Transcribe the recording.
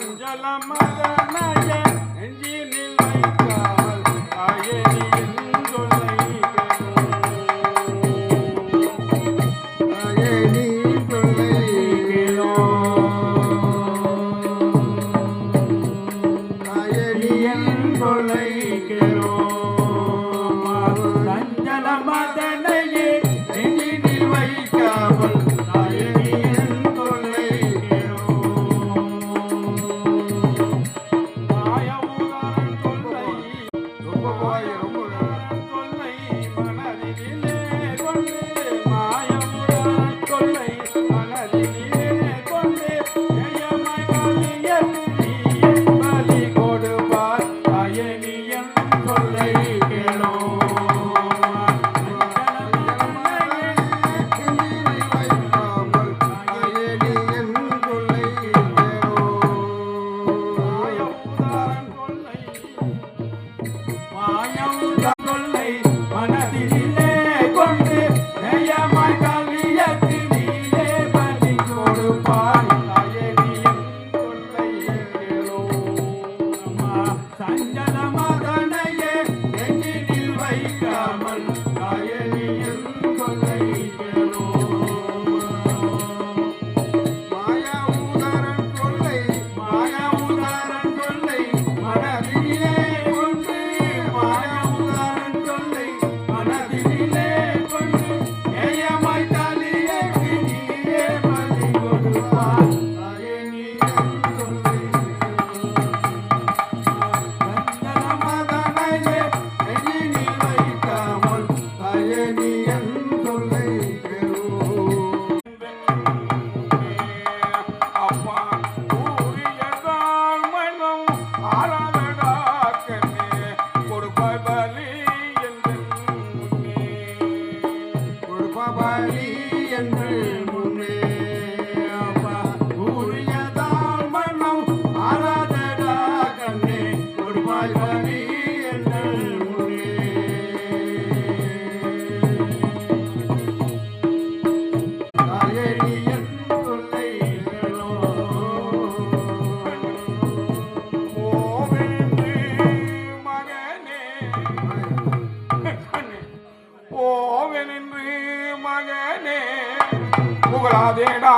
மஞ்சள மதனய நெஞ்சினில் வைத்தால் அயனியின் தொல்லை அயனியின் தொல்லை கேளோ Boa, you know. அயனியன் நின்று மகனே புகழாதேடா.